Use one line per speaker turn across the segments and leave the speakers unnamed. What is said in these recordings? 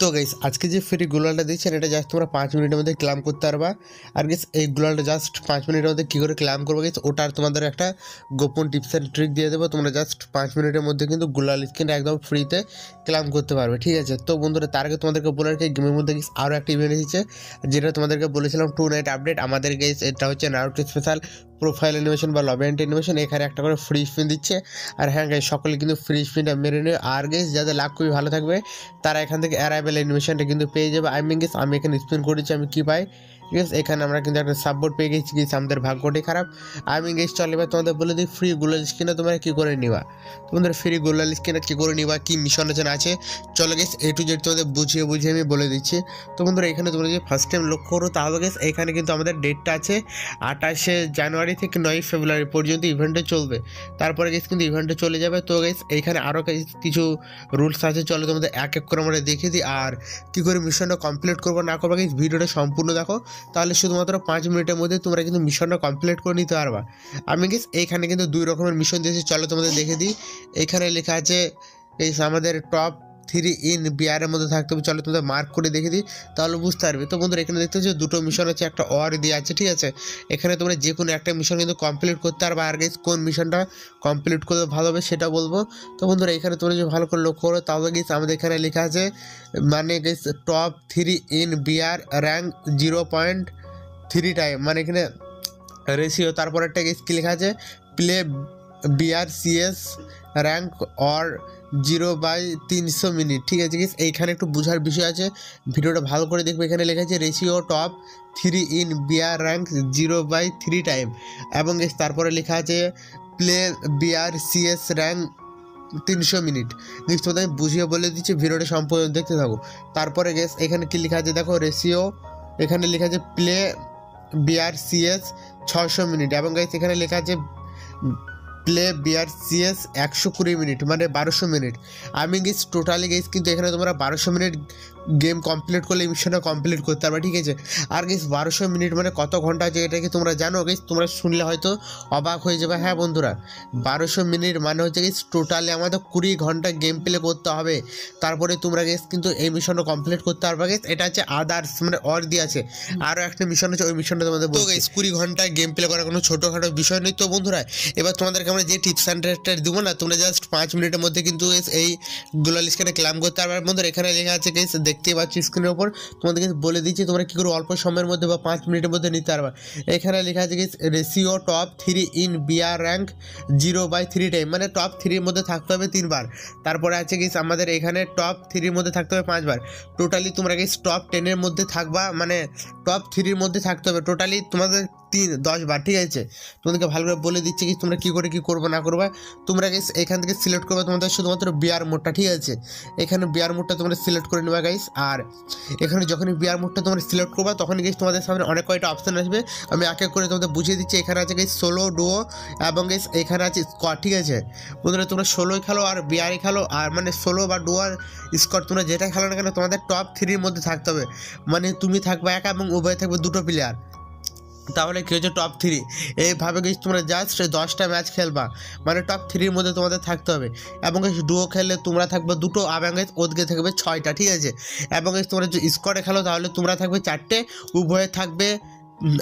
তো গাইস আজকে যে ফ্রি গ্লোয়ালটা দিচ্ছেন, এটা জাস্ট তোমরা পাঁচ মিনিটের মধ্যে ক্লাম করতে পারবা। আর গেস এই গ্লোয়ালটা জাস্ট পাঁচ মিনিটের মধ্যে কী করে ক্লাম করব গেস ওটার তোমাদের একটা গোপন টিপস অ্যান্ড ট্রিক দিয়ে দেবো। তোমরা জাস্ট পাঁচ মিনিটের মধ্যে কিন্তু গ্লোয়াল স্ক্রিনটা একদম ফ্রিতে ক্লাম করতে পারবে, ঠিক আছে? তো বন্ধুরা, তার আগে তোমাদেরকে বলে রাখি গেমের মধ্যে গেস আরও একটা ইভেন্ট এসেছে, যেটা তোমাদেরকে বলেছিলাম টু নাইট আপডেট আমাদের গেস এটা হচ্ছে নারুটো স্পেশাল প্রোফাইল অ্যানিমেশন বা লবেন্ট অ্যানিমেশন এখানে একটা করে ফ্রি স্পিন দিচ্ছে। আর হ্যাঁ গাই সকলে কিন্তু ফ্রি স্পিনটা মেরে নেবে আর গেস যাদের লাভ খুবই ভালো থাকবে, তারা এখান থেকে অ্যারাইভেল অ্যানিমেশনটা কিন্তু পেয়ে যাবে। আই মিন গেস আমি এখানে স্পিন করেছি, আমি কী পাই? ঠিক আছে? এখানে আমরা কিন্তু একটা সাপোর্ট পেয়ে গেছি গেছি আমাদের ভাগ্যটাই খারাপ। আমি গেস চলে এবার তোমাদের বলে দিই ফ্রি গুলাল স্কিনে তোমরা কী করে নিবা? তোমাদের ফ্রি গুলাল স্কিনে কী করে নিবা? কী মিশন আছে আছে? চলে গেস এ টু জেড তোমাদের বুঝিয়ে বুঝিয়ে আমি বলে দিচ্ছি। তো বন্ধুরা, এখানে তোমরা যদি ফার্স্ট টাইম লক্ষ্য করো, তাহলে গেস এখানে কিন্তু আমাদের ডেটটা আছে আঠাশে জানুয়ারি থেকে নয় ফেব্রুয়ারি পর্যন্ত ইভেন্টে চলবে। তারপরে গেস কিন্তু ইভেন্টে চলে যাবে। তো গেস এখানে আরও কিছু রুলস আছে। চলো তোমাদের এক এক করে আমরা দেখিয়ে দিই। আর কী করে মিশনটা কমপ্লিট করব না করব গেস ভিডিওটা সম্পূর্ণ দেখো। তাহলে শুধুমাত্র পাঁচ মিনিটের মধ্যে তোমরা কিন্তু মিশনটা কমপ্লিট করে নিতে পারবা। আমি গেস এইখানে কিন্তু দুই রকমের মিশন দিয়েছি। চলো তোমাদের দেখে দিই। এখানে লেখা আছে এই আমাদের টপ থ্রি ইন বিয়ারের মধ্যে থাকতে হবে। চলো তোমাদের মার্ক করে দেখে দিই, তাহলে বুঝতে পারবে। তো বন্ধুরা, এখানে দেখতে হচ্ছে দুটো মিশন আছে একটা অর দিয়ে আছে, ঠিক আছে? এখানে তোমরা যে কোনো একটা মিশন কিন্তু কমপ্লিট করতে পারবে। আর গেস কোন মিশনটা কমপ্লিট করলে ভালো হবে সেটা বলব। তো বন্ধুরা, এখানে তোমরা যদি ভালো করে লক্ষ্য করো, তাহলে গেস আমাদের এখানে লেখা আছে মানে guys top three in BR rank zero point three time মানে এখানে রেশিও তারপর একটা গেস কী লেখা আছে? Play BR CS rank or zero by তিনশো মিনিট, ঠিক আছে গেস এইখানে একটু বোঝার বিষয় আছে। ভিডিওটা ভালো করে দেখবে। এখানে লেখা আছে ratio top three in BR rank zero by three time এবং তারপরে লেখা আছে প্লে বিআর সিএস র্যাঙ্ক তিনশো মিনিট। গেস তোমাদের আমি বুঝিয়ে বলে দিচ্ছি, ভিডিওটা সম্পূর্ণ দেখতে থাকো। তারপরে গেস এখানে কি লেখা আছে? দেখো রেশিও এখানে লেখা আছে প্লে বিআর সিএস ছশো মিনিট। এবং গাইস এখানে লেখা আছে প্লে বিয়ার সিএস একশো কুড়ি মিনিট মানে বারোশো মিনিট। আমি গেছি টোটালি গেছি কিন্তু এখানে তোমরা বারোশো মিনিট গেম কমপ্লিট করলে মিশনটা কমপ্লিট করতে পারবে ঠিক আছে? আর গেস বারোশো মিনিট মানে কত ঘণ্টা আছে এটা কি তোমরা জানো? গেস তোমরা শুনলে হয়তো অবাক হয়ে যাবে। হ্যাঁ বন্ধুরা বারোশো মিনিট মানে হচ্ছে গেস টোটালি আমাদের কুড়ি ঘণ্টা গেম প্লে করতে হবে। তারপরে তোমরা গেস কিন্তু এই মিশনটা কমপ্লিট করতে পারবে। গেস এটা হচ্ছে আদার্স মানে অর দিয়ে আছে। আরও একটা মিশন আছে ওই মিশনটা তোমাদের তো গেস কুড়ি ঘণ্টা গেম প্লে করার কোনো ছোটোখাটো বিষয় নেই। তো বন্ধুরা এবার তোমাদেরকে আমরা যে টিপস অ্যান্ড দেবো না তোমরা জাস্ট পাঁচ মিনিটের মধ্যে কিন্তু এই গ্লোয়াল স্ক্রিনে ক্লাম করতে পারবে। বন্ধুরা এখানে লেখা আছে গেস দেখতেই পাচ্ছি স্ক্রিনের ওপর তোমাদেরকে বলে দিচ্ছি, তোমরা কী করে অল্প সময়ের মধ্যে বা পাঁচ মিনিটের মধ্যে নিতে পারবে। এখানে লেখা আছে guys ratio top three in BR rank zero by three time মানে টপ থ্রির মধ্যে থাকতে হবে তিনবার। তারপরে আছে গেস আমাদের এখানে টপ থ্রির মধ্যে থাকতে হবে পাঁচবার। টোটালি তোমরা গেস টপ টেনের মধ্যে থাকবা মানে টপ থ্রির মধ্যে থাকতে হবে। টোটালি তোমাদের তিন দশ বার ঠিক আছে? তোমাদেরকে ভালো করে বলে দিচ্ছে কি, তোমরা কী করে কী করব, না করবে। তোমরা এখান থেকে সিলেক্ট করবে তোমাদের শুধুমাত্র বিয়ার মোডটা ঠিক আছে? এখানে বিয়ার মোডটা তোমরা সিলেক্ট করে নেবে গাইস আর এখানে যখনই বিয়ার মোডটা তোমরা সিলেক্ট করবে, তখনই গেছি তোমাদের সামনে অনেক কয়টা অপশান আসবে। আমি এক এক করে তোমাদের বুঝিয়ে দিচ্ছি, এখানে আছে গেছি সোলো ডুও এবং গেছি এখানে আছে স্কোয়াড ঠিক আছে? বন্ধুরা, তোমরা ষোলোই খেলো আর বিয়ারে খেলো, আর মানে সোলো বা ডুয়ার স্কোয়াড তোমরা যেটা খেলো না কেন, তোমাদের টপ থ্রির মধ্যে থাকতে হবে। মানে তুমি থাকবে একা এবং উভয় থাকবে দুটো প্লেয়ার তাহলে কী হচ্ছে টপ থ্রি এইভাবে কিছু তোমরা জাস্ট দশটা ম্যাচ খেলবা। মানে টপ থ্রির মধ্যে তোমাদের থাকতে হবে। এবং কিছু ডুও খেললে তোমরা থাকবে দুটো এবং ওদিকে থাকবে ছয়টা, ঠিক আছে? এবং তোমরা যদি স্কোয়াডে খেলো, তাহলে তোমরা থাকবে চারটে, উভয়ে থাকবে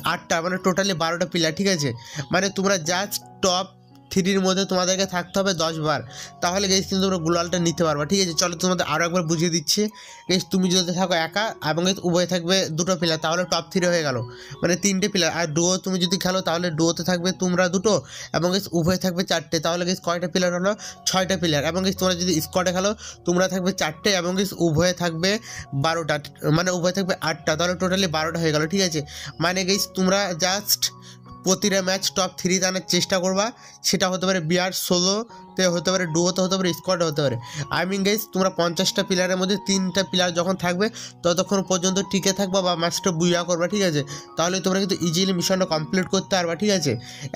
আটটা মানে টোটালি বারোটা প্লেয়ার ঠিক আছে? মানে তোমরা জাস্ট টপ থ্রির মধ্যে তোমাদেরকে থাকতে হবে দশ বার। তাহলে গেছ কিন্তু তোমরা গ্লোয়ালটা নিতে পারবা। ঠিক আছে, চলো তোমাদের আরও একবার বুঝিয়ে দিচ্ছি। গেছ তুমি যদি থাকো একা এবং উভয়ে থাকবে দুটো প্লেয়ার তাহলে টপ থ্রি হয়ে গেল। মানে তিনটে প্লেয়ার আর ডুয়ো তুমি যদি খেলো, তাহলে ডুয়োতে থাকবে তোমরা দুটো এবং গেস উভয় থাকবে চারটে। তাহলে গেস কয়টা প্লেয়ার হলো? ছয়টা প্লেয়ার এবং গেস তোমরা যদি স্কোয়াডে খেলো, তোমরা থাকবে চারটে এবং গেস উভয়ে থাকবে বারোটা। মানে উভয় থাকবে আটটা। তাহলে টোটালি বারোটা হয়ে গেল। ঠিক আছে? মানে গেস তোমরা জাস্ট প্রতিটা ম্যাচ টপ থ্রি আনার চেষ্টা করবা। সেটা হতে পারে বিয়ার ষোলোতে হতে পারে ডুয়োতে হতে পারে স্কোয়াডে হতে পারে। আই মিন গাইজ তোমরা পঞ্চাশটা প্লেয়ারের মধ্যে তিনটা প্লেয়ার যখন থাকবে, ততক্ষণ পর্যন্ত টিকে থাকবা বা ম্যাচটা বুইয়া করবা, ঠিক আছে? তাহলে তোমরা কিন্তু ইজিলি মিশনটা কমপ্লিট করতে পারবা, ঠিক আছে?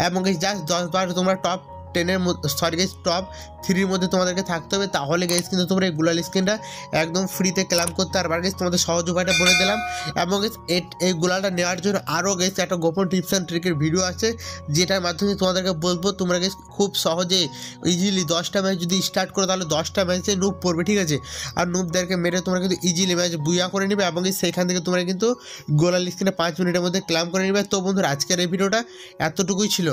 এবং গাইজ জাস্ট দশবার তোমরা টপ টেনের সরি গেস টপ থ্রির মধ্যে তোমাদেরকে থাকতে হবে। তাহলে গেস কিন্তু তোমরা এই গুলাল স্ক্রিনটা একদম ফ্রিতে ক্লাম করতে আর গেস তোমাদের সহজ উপায়টা বলে দিলাম। এবং এই গুলালটা নেওয়ার জন্য আরও গেছে একটা গোপন টিপস অ্যান্ড ট্রিকের ভিডিও আছে, যেটার মাধ্যমে তোমাদেরকে বলব, তোমরা গেস খুব সহজে ইজিলি দশটা ম্যাচ যদি স্টার্ট করো, তাহলে দশটা ম্যাচে নুপ পড়বে, ঠিক আছে? আর নুপদেরকে মেরে তোমরা কিন্তু ইজিলি ম্যাচ বুয়া করে নেবে এবং সেখান থেকে তোমরা কিন্তু গোলাল স্ক্রিনে পাঁচ মিনিটের মধ্যে ক্লাম করে নেবে। তো বন্ধুরা, আজকের এই ভিডিওটা এতটুকুই ছিল।